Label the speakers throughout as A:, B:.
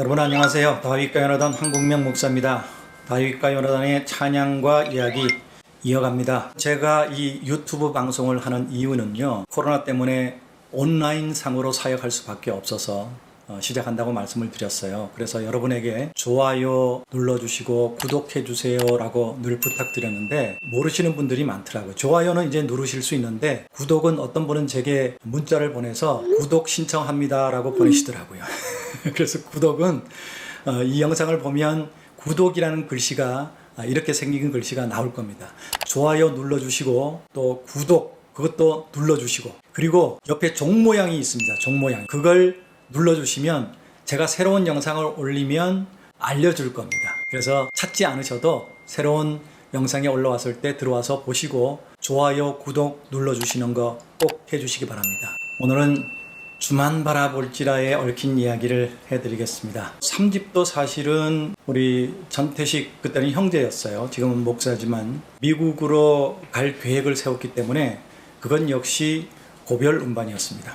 A: 여러분 안녕하세요. 다윗과 연화단 한국명 목사입니다. 다윗과 연화단의 찬양과 이야기 이어갑니다. 제가 이 유튜브 방송을 하는 이유는요. 코로나 때문에 온라인 상으로 사역할 수밖에 없어서 어, 시작한다고 말씀을 드렸어요. 그래서 여러분에게 좋아요 눌러주시고 구독해주세요라고 늘 부탁드렸는데 모르시는 분들이 많더라고요. 좋아요는 이제 누르실 수 있는데 구독은 어떤 분은 제게 문자를 보내서 구독 신청합니다라고 보내시더라고요. 그래서 구독은 어, 이 영상을 보면 구독이라는 글씨가 아, 이렇게 생긴 글씨가 나올 겁니다. 좋아요 눌러주시고 또 구독 그것도 눌러주시고 그리고 옆에 종 모양이 있습니다. 종 모양 그걸 눌러주시면 제가 새로운 영상을 올리면 알려줄 겁니다. 그래서 찾지 않으셔도 새로운 영상이 올라왔을 때 들어와서 보시고 좋아요, 구독 눌러주시는 거 꼭 해주시기 바랍니다. 오늘은 주만 바라볼지라에 얽힌 이야기를 해드리겠습니다. 3집도 사실은 우리 전태식 그때는 형제였어요. 지금은 목사지만 미국으로 갈 계획을 세웠기 때문에 그건 역시 고별 운반이었습니다.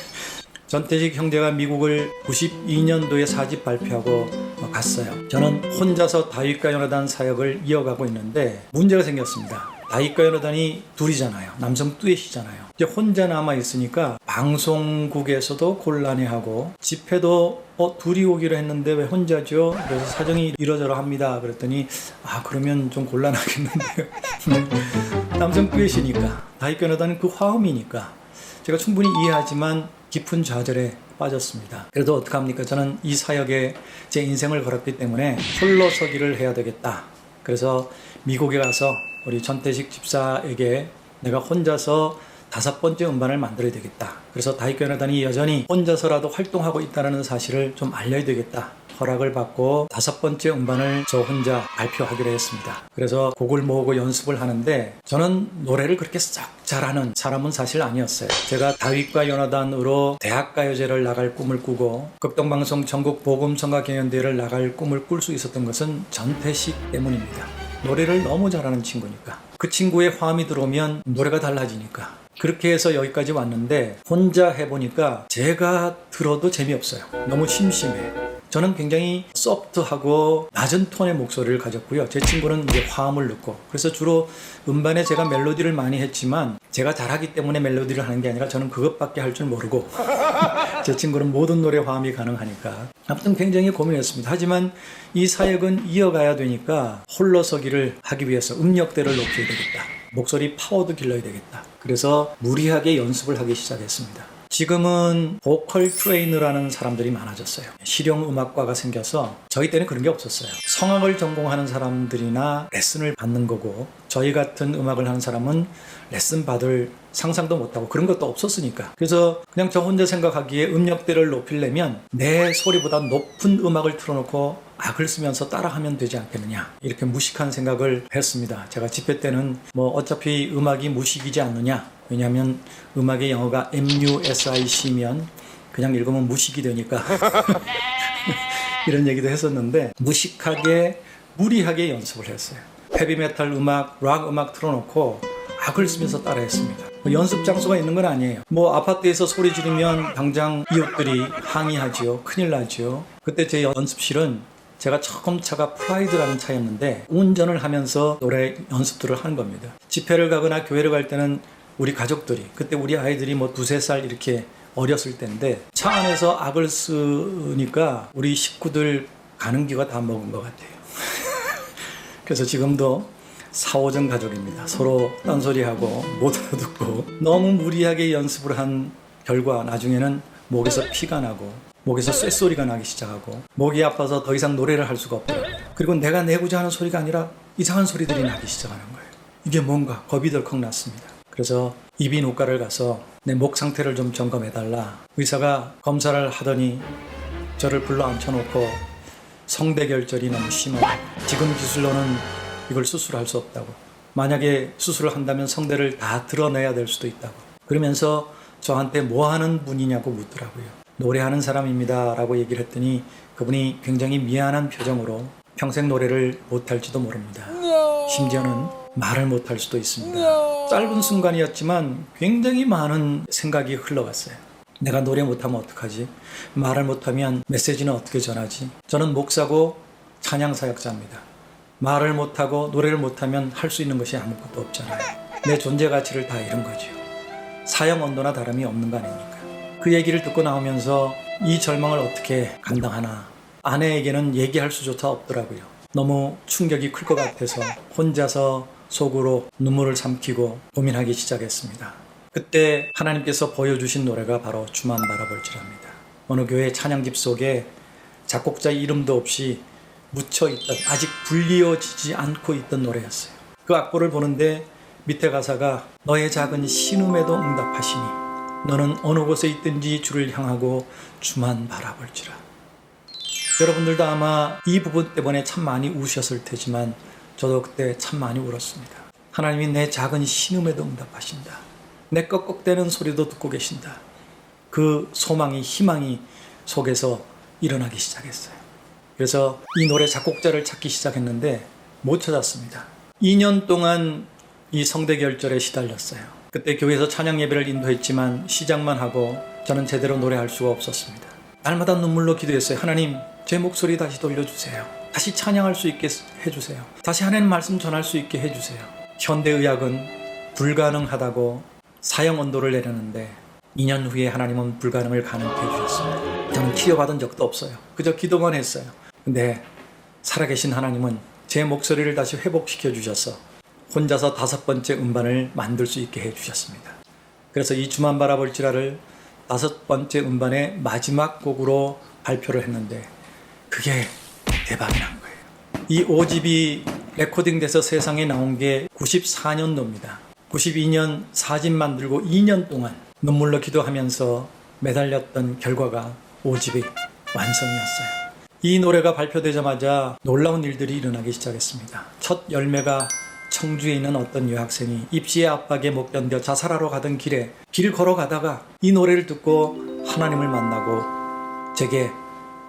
A: 전태식 형제가 미국을 92년도에 사집 발표하고 갔어요. 저는 혼자서 다윗과 연화단 사역을 이어가고 있는데 문제가 생겼습니다. 다윗과 연화단이 둘이잖아요. 남성 듀엣이잖아요. 이제 혼자 남아 있으니까 방송국에서도 곤란해하고 집회도 어 둘이 오기로 했는데 왜 혼자죠? 그래서 사정이 이러저러 합니다. 그랬더니 아 그러면 좀 곤란하겠는데요. 남성 듀엣이니까 다윗과 연화단은 그 화음이니까 제가 충분히 이해하지만 깊은 좌절에 빠졌습니다. 그래도 어떡합니까? 저는 이 사역에 제 인생을 걸었기 때문에 홀로 서기를 해야 되겠다. 그래서 미국에 가서 우리 전태식 집사에게 내가 혼자서 다섯 번째 음반을 만들어야 되겠다. 그래서 다윗교회단이 여전히 혼자서라도 활동하고 있다는 사실을 좀 알려야 되겠다. 허락을 받고 다섯 번째 음반을 저 혼자 발표하기로 했습니다. 그래서 곡을 모으고 연습을 하는데 저는 노래를 그렇게 싹 잘하는 사람은 사실 아니었어요. 제가 다윗과 연화단으로 대학가요제를 나갈 꿈을 꾸고 극동방송 전국 복음성가 경연대회를 나갈 꿈을 꿀 수 있었던 것은 전태식 때문입니다. 노래를 너무 잘하는 친구니까. 그 친구의 화음이 들어오면 노래가 달라지니까. 그렇게 해서 여기까지 왔는데 혼자 해보니까 제가 들어도 재미없어요. 너무 심심해. 저는 굉장히 소프트하고 낮은 톤의 목소리를 가졌고요. 제 친구는 이제 화음을 넣고 그래서 주로 음반에 제가 멜로디를 많이 했지만 제가 잘하기 때문에 멜로디를 하는 게 아니라 저는 그것밖에 할 줄 모르고 제 친구는 모든 노래 화음이 가능하니까 아무튼 굉장히 고민했습니다. 하지만 이 사역은 이어가야 되니까 홀로서기를 하기 위해서 음역대를 높여야 되겠다. 목소리 파워도 길러야 되겠다. 그래서 무리하게 연습을 하기 시작했습니다. 지금은 보컬 트레이너라는 사람들이 많아졌어요. 실용 음악과가 생겨서 저희 때는 그런 게 없었어요. 성악을 전공하는 사람들이나 레슨을 받는 거고 저희 같은 음악을 하는 사람은 레슨 받을 상상도 못하고 그런 것도 없었으니까. 그래서 그냥 저 혼자 생각하기에 음역대를 높이려면 내 소리보다 높은 음악을 틀어놓고 악을 쓰면서 따라하면 되지 않겠느냐. 이렇게 무식한 생각을 했습니다. 제가 집회 때는 뭐 어차피 음악이 무식이지 않느냐. 왜냐하면 음악의 영어가 MUSIC면 그냥 읽으면 무식이 되니까 이런 얘기도 했었는데 무식하게 무리하게 연습을 했어요. 헤비메탈 음악, 락 음악 틀어놓고 악을 쓰면서 따라했습니다. 뭐 연습 장소가 있는 건 아니에요. 뭐 아파트에서 소리 지르면 당장 이웃들이 항의하지요. 큰일 나지요. 그때 제 연습실은 제가 처음 차가 프라이드라는 차였는데 운전을 하면서 노래 연습들을 하는 겁니다. 집회를 가거나 교회를 갈 때는 우리 가족들이 그때 우리 아이들이 뭐 두세 살 이렇게 어렸을 때인데 차 안에서 악을 쓰니까 우리 식구들 가는 기가 다 먹은 것 같아요. 그래서 지금도 사오정 가족입니다. 서로 딴소리하고 못 알아듣고 너무 무리하게 연습을 한 결과 나중에는 목에서 피가 나고 목에서 쇳소리가 나기 시작하고 목이 아파서 더 이상 노래를 할 수가 없더라고요. 그리고 내가 내고자 하는 소리가 아니라 이상한 소리들이 나기 시작하는 거예요. 이게 뭔가 겁이 덜컥 났습니다. 그래서 이비인후과를 가서 내 목 상태를 좀 점검해달라. 의사가 검사를 하더니 저를 불러 앉혀놓고 성대결절이 너무 심하고 지금 기술로는 이걸 수술할 수 없다고. 만약에 수술을 한다면 성대를 다 드러내야 될 수도 있다고. 그러면서 저한테 뭐 하는 분이냐고 묻더라고요. 노래하는 사람입니다. 라고 얘기를 했더니 그분이 굉장히 미안한 표정으로 평생 노래를 못할지도 모릅니다. 심지어는 말을 못할 수도 있습니다. 짧은 순간이었지만 굉장히 많은 생각이 흘러갔어요. 내가 노래 못하면 어떡하지? 말을 못하면 메시지는 어떻게 전하지? 저는 목사고 찬양 사역자입니다. 말을 못하고 노래를 못하면 할 수 있는 것이 아무것도 없잖아요. 내 존재 가치를 다 잃은 거죠. 사형 언도나 다름이 없는 거 아닙니까? 그 얘기를 듣고 나오면서 이 절망을 어떻게 감당하나 아내에게는 얘기할 수조차 없더라고요. 너무 충격이 클 것 같아서 혼자서 속으로 눈물을 삼키고 고민하기 시작했습니다. 그때 하나님께서 보여주신 노래가 바로 주만 바라볼지랍니다. 어느 교회 찬양집 속에 작곡자 이름도 없이 묻혀 있던 아직 불리어지지 않고 있던 노래였어요. 그 악보를 보는데 밑에 가사가 너의 작은 신음에도 응답하시니 너는 어느 곳에 있든지 주를 향하고 주만 바라볼지라. 여러분들도 아마 이 부분 때문에 참 많이 우셨을 테지만 저도 그때 참 많이 울었습니다. 하나님이 내 작은 신음에도 응답하신다. 내 꺽꺽대는 소리도 듣고 계신다. 그 소망이 희망이 속에서 일어나기 시작했어요. 그래서 이 노래 작곡자를 찾기 시작했는데 못 찾았습니다. 2년 동안 이 성대 결절에 시달렸어요. 그때 교회에서 찬양 예배를 인도했지만 시작만 하고 저는 제대로 노래할 수가 없었습니다. 날마다 눈물로 기도했어요. 하나님, 제 목소리 다시 돌려주세요. 다시 찬양할 수 있게 해주세요. 다시 하나님 말씀 전할 수 있게 해주세요. 현대의학은 불가능하다고 사형 언도를 내렸는데 2년 후에 하나님은 불가능을 가능케 해주셨습니다. 저는 치료받은 적도 없어요. 그저 기도만 했어요. 근데 살아계신 하나님은 제 목소리를 다시 회복시켜 주셔서 혼자서 다섯 번째 음반을 만들 수 있게 해 주셨습니다. 그래서 이 주만 바라볼지라를 다섯 번째 음반의 마지막 곡으로 발표를 했는데 그게 대박이 난 거예요. 이 5집이 레코딩돼서 세상에 나온 게 94년도입니다. 92년 사진 만들고 2년 동안 눈물로 기도하면서 매달렸던 결과가 5집이 완성이었어요. 이 노래가 발표되자마자 놀라운 일들이 일어나기 시작했습니다. 첫 열매가 청주에 있는 어떤 여학생이 입시의 압박에 못 견뎌 자살하러 가던 길에 길 걸어가다가 이 노래를 듣고 하나님을 만나고 제게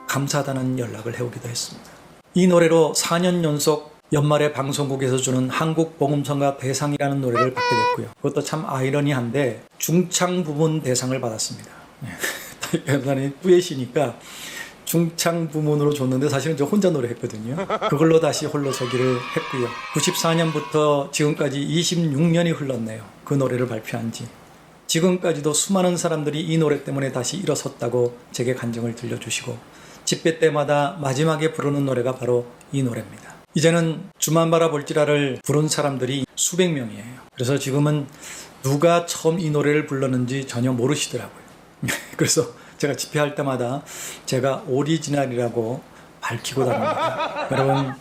A: 감사하다는 연락을 해오기도 했습니다. 이 노래로 4년 연속 연말에 방송국에서 주는 한국 복음성가 대상이라는 노래를 받게 됐고요. 그것도 참 아이러니한데 중창 부문 대상을 받았습니다. 변호사님 뿌예시니까 중창 부문으로 줬는데 사실은 저 혼자 노래했거든요. 그걸로 다시 홀로 서기를 했고요. 94년부터 지금까지 26년이 흘렀네요. 그 노래를 발표한 지. 지금까지도 수많은 사람들이 이 노래 때문에 다시 일어섰다고 제게 간증을 들려주시고 집회 때마다 마지막에 부르는 노래가 바로 이 노래입니다. 이제는 주만 바라볼지라를 부른 사람들이 수백 명이에요. 그래서 지금은 누가 처음 이 노래를 불렀는지 전혀 모르시더라고요. 그래서 제가 집회할 때마다 제가 오리지널이라고 밝히고 다닙니다. 여러분,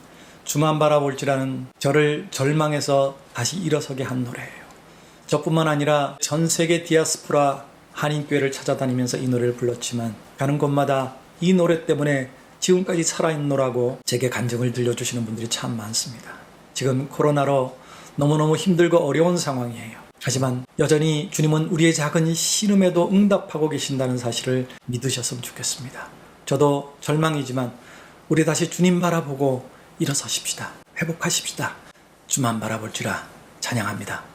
A: 주만 바라볼지라는 저를 절망해서 다시 일어서게 한 노래예요. 저뿐만 아니라 전 세계 디아스포라 한인교회를 찾아다니면서 이 노래를 불렀지만 가는 곳마다 이 노래 때문에 지금까지 살아있노라고 제게 간증을 들려주시는 분들이 참 많습니다. 지금 코로나로 너무너무 힘들고 어려운 상황이에요. 하지만 여전히 주님은 우리의 작은 신음에도 응답하고 계신다는 사실을 믿으셨으면 좋겠습니다. 저도 절망이지만 우리 다시 주님 바라보고 일어서십시다. 회복하십시다. 주만 바라볼지라 찬양합니다.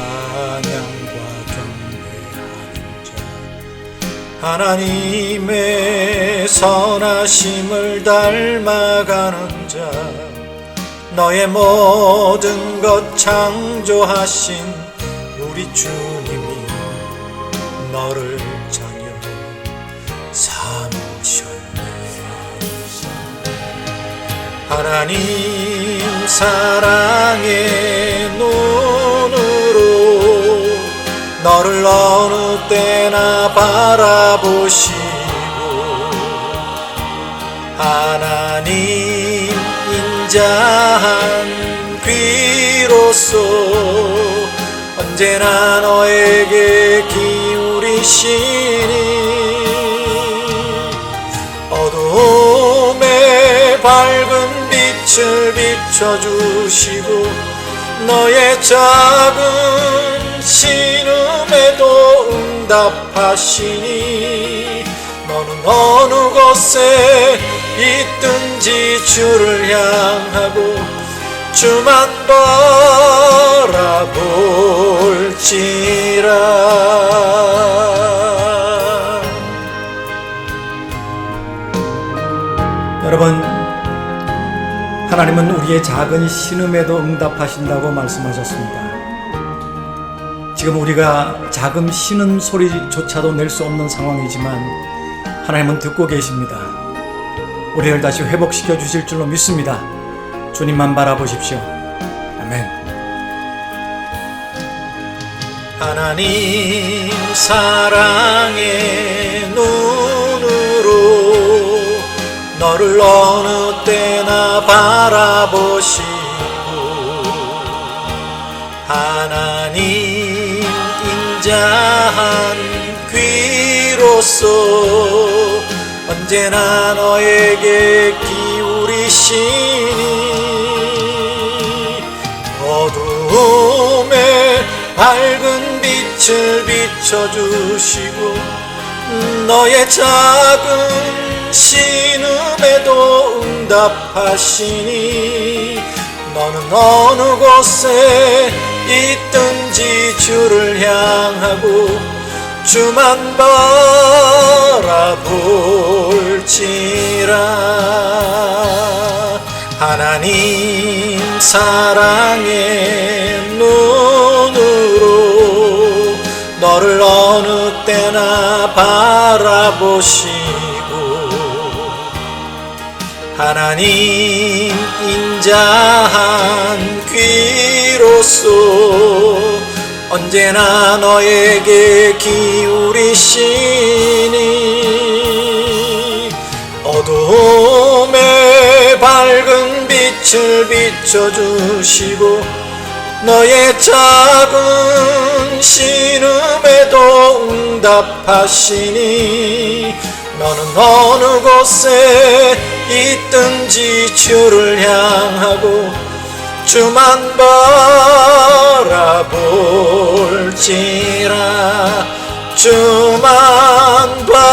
B: 찬양과 경배하는 자. 하나님의 선하심을 닮아가는 자. 너의 모든 것 창조하신 우리 주님이 너를 자녀 삼으셨네. 하나님 사랑의 너를 어느 때나 바라보시고 하나님 인자한 귀로서 언제나 너에게 기울이시니 어둠의 밝은 빛을 비춰주시고 너의 작은 신음에도 응답하시니 너는 어느 곳에 있든지 주를 향하고 주만 바라볼지라
A: 여러분, 하나님은 우리의 작은 신음에도 응답하신다고 말씀하셨습니다. 지금 우리가 작은 신음 소리조차도 낼 수 없는 상황이지만 하나님은 듣고 계십니다. 우리를 다시 회복시켜 주실 줄로 믿습니다. 주님만 바라보십시오. 아멘.
B: 하나님 사랑의 눈으로 너를 어느 때나 바라보시고 하나님 인 자한 귀로서 언제나 너에게 기울이시니 어둠에 밝은 빛을 비춰주시고 너의 작은 신음에도 응답하시니 너는 어느 곳에 있든지 주를 향하고 주만 바라볼지라. 하나님 사랑의 눈으로 너를 어느 때나 바라보시고 하나님 인자한 귀로서 언제나 너에게 기울이시니 어둠에 밝은 빛을 비춰주시고 너의 작은 신음에도 응답하시니 너는 어느 곳에 있든지 주를 향하고 주만 바라볼지라. 주만 바라